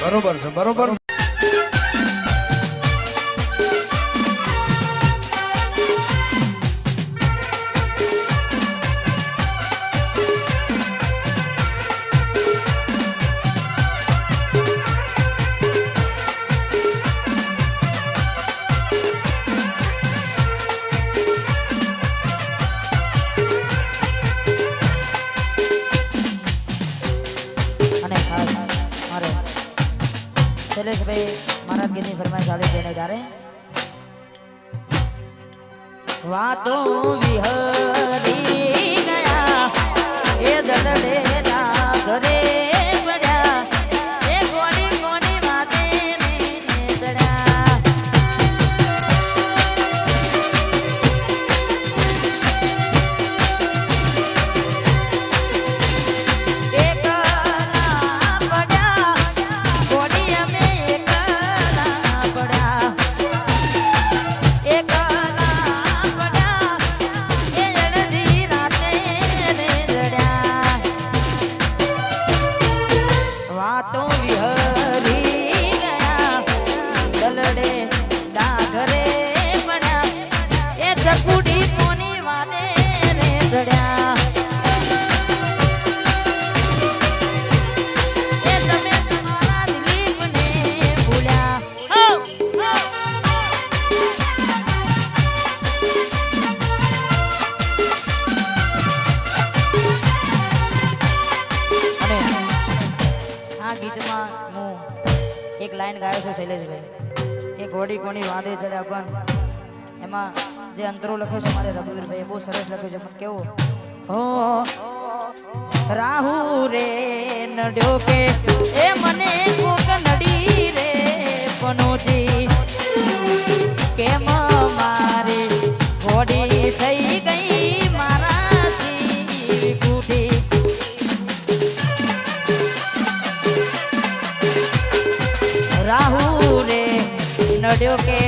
બરોબર છે બરોબર શૈલેષભાઈ મહારાજ ગીરની ફરમાઈશ આવી તેને ત્યારે વાતો વિહરી એક લાઈન ગાયો છું શૈલેષભાઈ. કે ઘોડી કોની વાંધે ચડ્યા પણ એમાં જે અંતરો લખ્યો છે, મારે રઘુવીરભાઈ બહુ સરસ લખ્યું છે. કેવું? હો, રાહુ રે, નડ્યો કે? એ મને કોક નડી રે, પનોજી. કેમ મારી ઘોડી થઈ ગઈ રાહુ રે, નડ્યો કે?